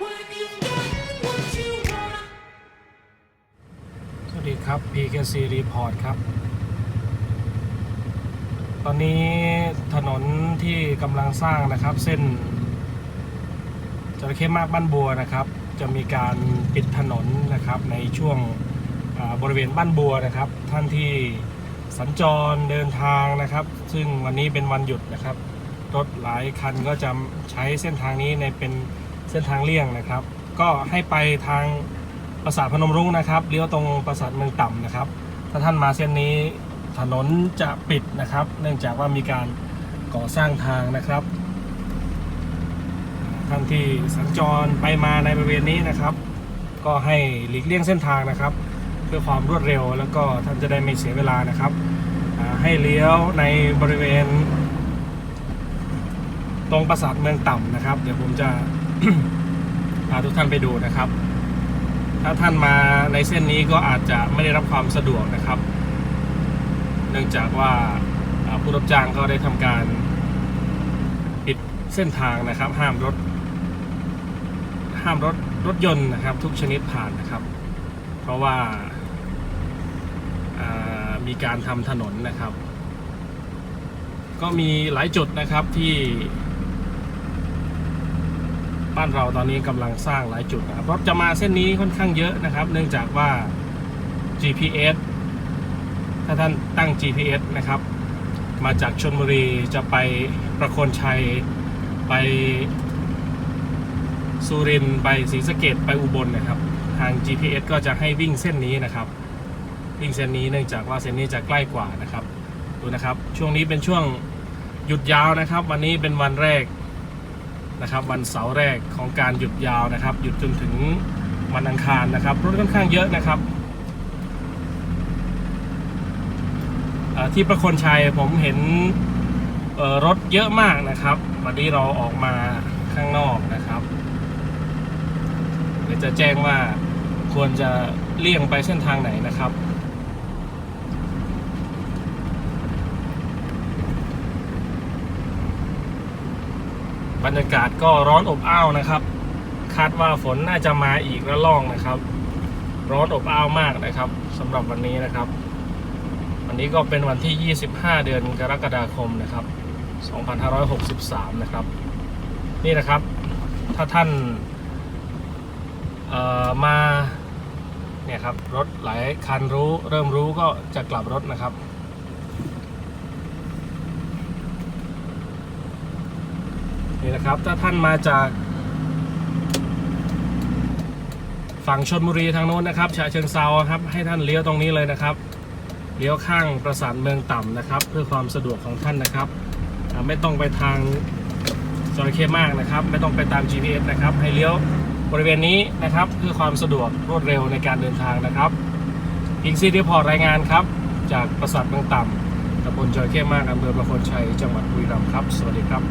สวัสดีครับ PKC Report ครับ ตอนนี้ถนนที่กำลังสร้างนะครับ เส้นจระเข้มากบ้านบัวนะครับ จะมีการปิดถนนนะครับในช่วงบริเวณบ้านบัวนะครับ ท่านที่สัญจรเดินทางนะครับ ซึ่งวันนี้เป็นวันหยุดนะครับรถหลายคันก็จะใช้เส้นทางนี้ในเป็น เส้นทางเลี่ยงนะครับ ก็ให้ไปทางปราสาทพนมรุ้งนะครับเลี้ยวตรงปราสาทเมืองต่ำนะครับ ถ้าท่านมาเส้นนี้ถนนจะปิดนะครับ เนื่องจากว่ามีการก่อสร้างทางนะครับ ท่านที่สัญจรไปมาในบริเวณนี้นะครับ ก็ให้หลีกเลี่ยงเส้นทางนะครับ เพื่อความรวดเร็วแล้วก็ท่านจะได้ไม่เสียเวลานะครับให้เลี้ยวในบริเวณ ตรงปราสาทเมืองต่ำนะครับ เดี๋ยวผมจะ พาทุกท่านไปดูนะครับ ถ้าท่านมาในเส้นนี้ก็อาจจะไม่ได้รับความสะดวกนะครับ เนื่องจากว่าผู้รับจ้างก็ได้ทำการปิดเส้นทางนะครับ ห้ามรถ ห้ามรถรถยนต์นะครับ ทุกชนิดผ่านนะครับ เพราะว่าอ่ามีการทำถนนนะครับ ก็มีหลายจุดนะครับที่ บ้านเราตอนนี้กำลังสร้างหลายจุดนะครับรถจะมาเส้นนี้ค่อนข้างเยอะนะครับ เนื่องจากว่า GPS ถ้าท่านตั้ง GPS นะครับ มาจากชนบุรีจะไปประโคนชัยไปสุรินไปศรีสะเกดไปอุบลนะครับ ทาง GPS ก็จะให้วิ่งเส้นนี้นะครับ วิ่งเส้นนี้เนื่องจากว่าเส้นนี้จะใกล้กว่านะครับ ดูนะครับ ช่วงนี้เป็นช่วงหยุดยาวนะครับ วันนี้เป็นวันแรก นะครับวันเสาร์แรกของการหยุดยาวนะครับ หยุดจนถึงวันอังคารนะครับ รถค่อนข้างเยอะนะครับที่ประคนชัยผมเห็นรถเยอะมากนะครับ วันนี้เราออกมาข้างนอกนะครับเดี๋ยวจะแจ้งว่าควรจะเลี่ยงไปเส้นทางไหนนะครับ บรรยากาศก็ร้อนอบอ้าวนะครับ คาดว่าฝนน่าจะมาอีกระลอกนะครับ ร้อนอบอ้าวมากนะครับสำหรับวันนี้นะครับ วันนี้ก็เป็นวันที่ 25 เดือนกรกฎาคมนะครับ 2563 นะครับ นี่นะครับ ถ้าท่านเอ่อมาเนี่ยครับรถหลายคันรู้เริ่มรู้ก็จะกลับรถนะครับ นี่นะครับ ถ้าท่านมาจาก ฝั่งชนบุรีทางโน้นนะครับฉะเชิงเซาครับให้ท่านเลี้ยวตรงนี้เลยนะครับเลี้ยวข้างประสานเมืองต่ำนะครับ เพื่อความสะดวกของท่านนะครับ ไม่ต้องไปทางจระเข้มากนะครับ ไม่ต้องไปตาม GPS นะครับ ให้เลี้ยวบริเวณนี้นะครับ เพื่อความสะดวกรวดเร็วในการเดินทางนะครับพิงซีดีพอร์ตรายงานครับ จากประสาทเมืองต่ำตำบลจระเข้มากอำเภอประโคนชัยจังหวัดบุรีรัมย์ครับ สวัสดีครับ